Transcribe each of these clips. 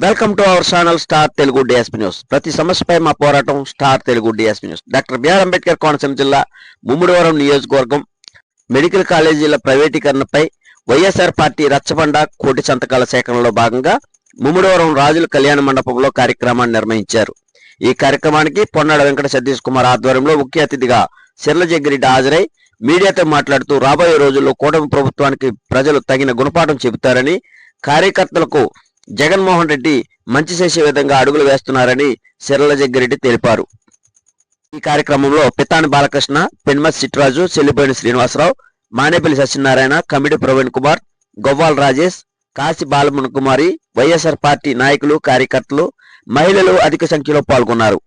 Welcome to our channel star Telugu DSP news ప్రతి సమస్యపై మా పోరాటం star Telugu DSP news doctor BR Ambedkar Konaseema జిల్లా ముమ్మడివరం నియోజకవర్గం మెడికల్ కాలేజీల ప్రైవేటీకరణపై వైఎస్ఆర్ పార్టీ రచ్చబండ కోటి సంతకాల సేకరణలో భాగంగా ముమ్మడివరం రాజుల కళ్యాణ మండపంలో కార్యక్రమాన్ని నిర్వహించారు. ఈ కార్యక్రమానికి పొన్నాడ వెంకట సతీష్ కుమార్ ఆధ్వర్యంలో ముఖ్య అతిథిగా సిర్ల జగ్గిరెడ్డి హాజరై మీడియాతో మాట్లాడుతూ రాబోయే రోజుల్లో కూటమి ప్రభుత్వానికి ప్రజలు తగిన గుణపాఠం చెబుతారని కార్యకర్తలకు జగన్మోహన్ రెడ్డి మంచి చేసే విధంగా అడుగులు వేస్తున్నారని సిరల జగ్గిరెడ్డి తెలిపారు. ఈ కార్యక్రమంలో పితాని బాలకృష్ణ పెన్మస్ సిట్రాజు చెల్లిపోయిన శ్రీనివాసరావు మానేపల్లి సత్యనారాయణ కమిడి ప్రవీణ్ కుమార్ గొవ్వాల్ రాజేష్ కాశీ బాలమున కుమారి వైఎస్ఆర్ పార్టీ నాయకులు కార్యకర్తలు మహిళలు అధిక సంఖ్యలో పాల్గొన్నారు.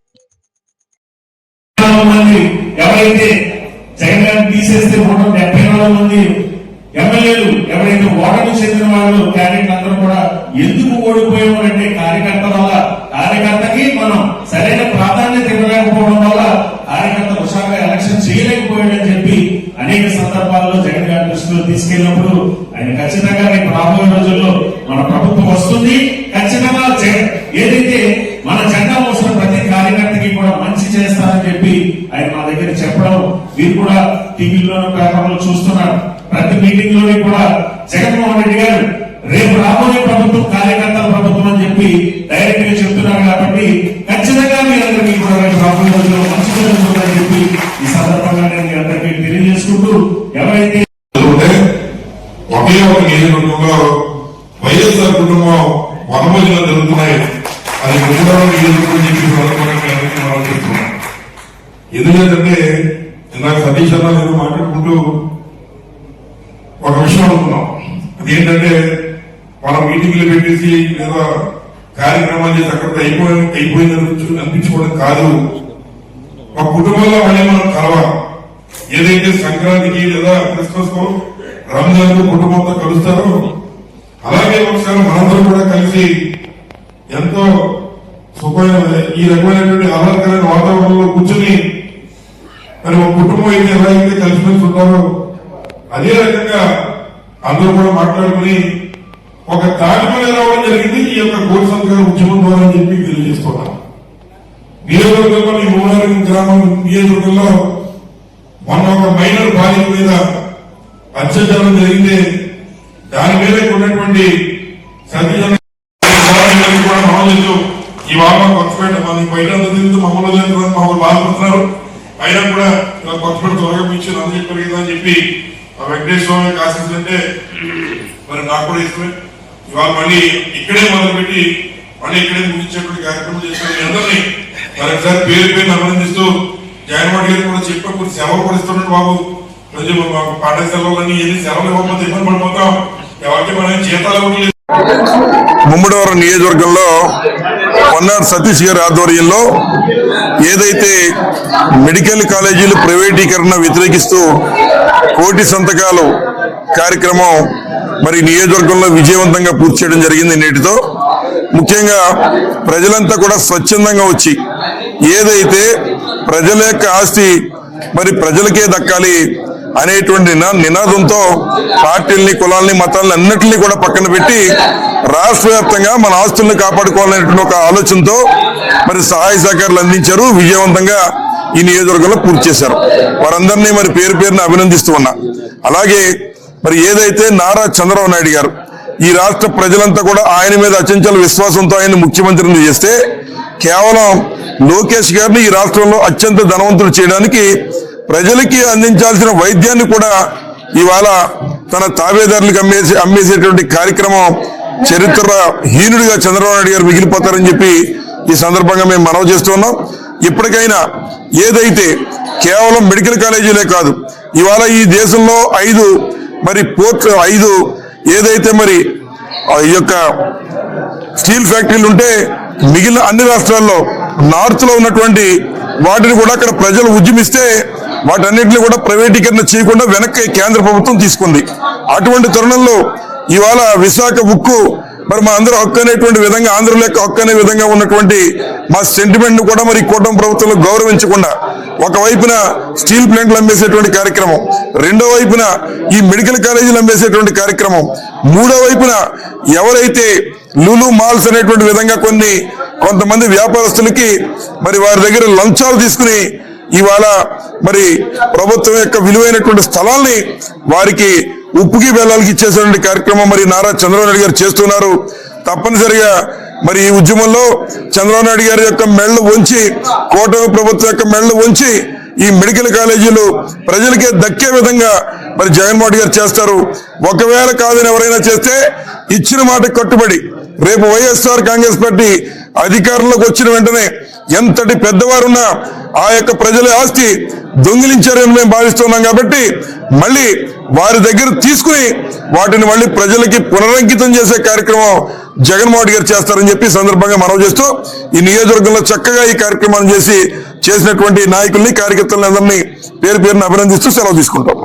ఎవరైతే ఓటమి చెందిన వాళ్ళు క్యాండిడేట్ అందరూ కూడా ఎందుకు ఓడిపోయామంటే కార్యకర్త వల్ల కార్యకర్తకి మనం సరైన ప్రాధాన్యత ఇవ్వలేకపోవడం వల్ల కార్యకర్త హుషారుగా ఎలక్షన్ చేయలేకపోయాడని చెప్పి అనేక సందర్భాల్లో జగన్ గారి దృష్టిలో తీసుకెళ్ళినప్పుడు ఆయన ఖచ్చితంగా రేపు రాబోయే రోజుల్లో మన ప్రభుత్వం వస్తుంది. ఖచ్చితంగా ఏదైతే మన జెండా మోసిన ప్రతి కార్యకర్తకి కూడా మంచి చేస్తారని చెప్పి ఆయన మా దగ్గర చెప్పడం మీరు కూడా టీవీలోనూ పేపర్లో చూస్తున్నారు. ప్రతి మీటింగ్లోని కూడా జగన్మోహన్ రెడ్డి గారు రేపు రాబోయే ప్రభుత్వం కార్యకర్తల ప్రభుత్వం అని చెప్పి డైరెక్ట్గా చెప్తున్నారు కాబట్టి ఖచ్చితంగా మీరందరికీ కూడా రాబోయే రోజుల్లో మంచి జరుగుతుందని చెప్పి ఈ సందర్భంగా నేను మీ అందరికీ తెలియజేసుకుంటూ ఎవరైతే ఒకే ఒక నియోజకవర్గంలో వైఎస్ఆర్ కుటుంబం వనభోజనాలు జరుగుతున్నాయి. అది గుండెలో నియోజకవర్గం చెప్పి సందర్భంగా మనం చెప్తున్నాం ఎందుకంటే ఇందాక సతీష్ అన్న మాట్లాడుకుంటూ ఒక విషయం అనుకున్నాం అదేంటంటే వాళ్ళ మీటింగ్లు పెట్టేసి లేదా కార్యక్రమాలు చేసి అక్కడ అయిపోయి అయిపోయిందని అనిపించుకోవడం కాదు. మా కుటుంబంలో మళ్ళీ మనం కలవాలి. ఏదైతే సంక్రాంతికి లేదా క్రిస్మస్కు రంజాన్కు కుటుంబంతో కలుస్తారో అలాగే ఒకసారి మనందరం కూడా కలిసి ఎంతో సుఖమైన ఈ రకమైనటువంటి ఆహ్లాదకరమైన వాతావరణంలో కూర్చుని మరి ఒక కుటుంబం అయితే ఎలా అయితే కలిసిమెలిసి ఉంటారో అదే రకంగా అందరూ కూడా మాట్లాడుకుని ఒక తాటిపల్లి రావడం జరిగింది. ఈ యొక్క కోటి సంతకాల ఉద్యమం ద్వారా చెప్పి తెలియజేస్తున్నాను నియోజకవర్గంలో ఈ మూలారం గ్రామం నియోజకవర్గంలో మొన్న ఒక మైనర్ బాలిక మీద అత్యాచారం జరిగితే దాని మీద ఉన్నటువంటి సతీజన కూడా మమ్మల్ని ఈ వారం కొత్తపేట మన బయట తిరుగుతూ మమ్మల్ని మమ్మల్ని బాధపడుతున్నారు. అయినా కూడా ఇలా కొత్తపేట త్వరగా పిచ్చి నన్ను కదా అని చెప్పి ఆ వెంకటేశ్వర స్వామి ఆశిస్తుంటే మరి నాకు కూడా ఇష్టమే. ఇవాళ మళ్ళీ ఇక్కడే మొదలుపెట్టి మళ్ళీ ఇక్కడే ముగించేటువంటి కార్యక్రమం చేస్తున్నారు అందరినీ మరొకసారి పేరు పేరు అభినందిస్తూ జగన్మోహన్ గారు కూడా చెప్పారు కొన్ని సెలవులు కూడా ఇస్తున్నాడు బాబు. రోజు మాకు పాఠశాల సెలవులన్నీ ఏది సెలవులు ఇవ్వకపోతే ఇబ్బంది పడిపోతాం. ఎవరికి మనం జీతాలు ఇవ్వట్లేదు. నియోజకవర్గంలో పొన్నాడు సతీష్ గారి ఆధ్వర్యంలో ఏదైతే మెడికల్ కాలేజీలు ప్రైవేటీకరణ వ్యతిరేకిస్తూ కోటి సంతకాలు కార్యక్రమం మరి నియోజకవర్గంలో విజయవంతంగా పూర్తి చేయడం జరిగింది నేటితో. ముఖ్యంగా ప్రజలంతా కూడా స్వచ్ఛందంగా వచ్చి ఏదైతే ప్రజల యొక్క ఆస్తి మరి ప్రజలకే దక్కాలి అనేటువంటి నినాదంతో పార్టీల్ని కులాల్ని మతాలని అన్నింటినీ కూడా పక్కన పెట్టి రాష్ట్ర వ్యాప్తంగా మన ఆస్తుల్ని కాపాడుకోవాలనేటువంటి ఒక ఆలోచనతో మరి సహాయ సహకారాలు అందించారు. విజయవంతంగా ఈ నియోజకవర్గంలో పూర్తి చేశారు. వారందరినీ మరి పేరు పేరుని అభినందిస్తూ ఉన్నా. అలాగే మరి ఏదైతే నారా చంద్రబాబు నాయుడు గారు ఈ రాష్ట్ర ప్రజలంతా కూడా ఆయన మీద అచంచల విశ్వాసంతో ఆయన ముఖ్యమంత్రిని చేస్తే కేవలం లోకేష్ గారిని ఈ రాష్ట్రంలో అత్యంత ధనవంతులు చేయడానికి ప్రజలకి అందించాల్సిన వైద్యాన్ని కూడా ఇవాళ తన తాబేదారులకు అమ్మేసి అమ్మేసేటువంటి కార్యక్రమం చరిత్ర హీనుడిగా చంద్రబాబు నాయుడు గారు మిగిలిపోతారని చెప్పి ఈ సందర్భంగా మేము మనవి చేస్తున్నాం ఇప్పటికైనా ఏదైతే కేవలం మెడికల్ కాలేజీలే కాదు ఇవాళ ఈ దేశంలో ఐదు మరి పోర్ట్ ఐదు ఏదైతే మరి ఆ యొక్క స్టీల్ ఫ్యాక్టరీలు ఉంటే మిగిలిన అన్ని రాష్ట్రాల్లో నార్త్లో ఉన్నటువంటి వాటిని కూడా అక్కడ ప్రజలు ఉద్యమిస్తే వాటన్నిటిని కూడా ప్రైవేటీకరణ చేయకుండా వెనక్కి కేంద్ర ప్రభుత్వం తీసుకుంది. అటువంటి తరుణంలో ఇవాళ విశాఖ ఉక్కు మరి మా అందరూ ఒక్కనేటువంటి విధంగా ఆంధ్రుల యొక్క హక్కు విధంగా ఉన్నటువంటి మా సెంటిమెంట్ను కూడా మరి కూటమి ప్రభుత్వంలో గౌరవించకుండా ఒకవైపున స్టీల్ ప్లాంట్లు అమ్మేసేటువంటి కార్యక్రమం రెండో వైపున ఈ మెడికల్ కాలేజీలు అమ్మేసేటువంటి కార్యక్రమం మూడో వైపున ఎవరైతే లులు మాల్స్ అనేటువంటి విధంగా కొన్ని కొంతమంది వ్యాపారస్తులకి మరి వారి దగ్గర లంచాలు తీసుకుని ఇవాళ మరి ప్రభుత్వం యొక్క విలువైనటువంటి స్థలాల్ని వారికి ఉప్పుకి బెల్లాలకి ఇచ్చేసినటువంటి కార్యక్రమం మరి నారా చంద్రబాబు నాయుడు గారు చేస్తున్నారు. తప్పనిసరిగా మరి ఈ ఉద్యమంలో చంద్రబాబు నాయుడు గారి యొక్క మెళ్ళు ఉంచి కూటమి ప్రభుత్వం యొక్క మెళ్ళు ఉంచి ఈ మెడికల్ కాలేజీలు ప్రజలకే దక్కే విధంగా మరి జగన్మోహన్ గారు చేస్తారు. ఒకవేళ కాదని ఎవరైనా చేస్తే ఇచ్చిన మాట కట్టుబడి రేపు వైఎస్ఆర్ కాంగ్రెస్ పార్టీ అధికారంలోకి వచ్చిన వెంటనే ఎంతటి పెద్దవారున్నా ఆ యొక్క ప్రజల ఆస్తి దొంగిలించారని మేము భావిస్తున్నాం కాబట్టి మళ్ళీ వారి దగ్గర తీసుకుని వాటిని మళ్ళీ ప్రజలకి పునరంకితం చేసే కార్యక్రమం జగన్మోహన్ గారు చేస్తారని చెప్పి సందర్భంగా మనవి చేస్తూ ఈ నియోజకవర్గంలో చక్కగా ఈ కార్యక్రమాన్ని చేసి చేసినటువంటి నాయకుల్ని కార్యకర్తలందరినీ పేరు పేరుని అభినందిస్తూ సెలవు తీసుకుంటాం.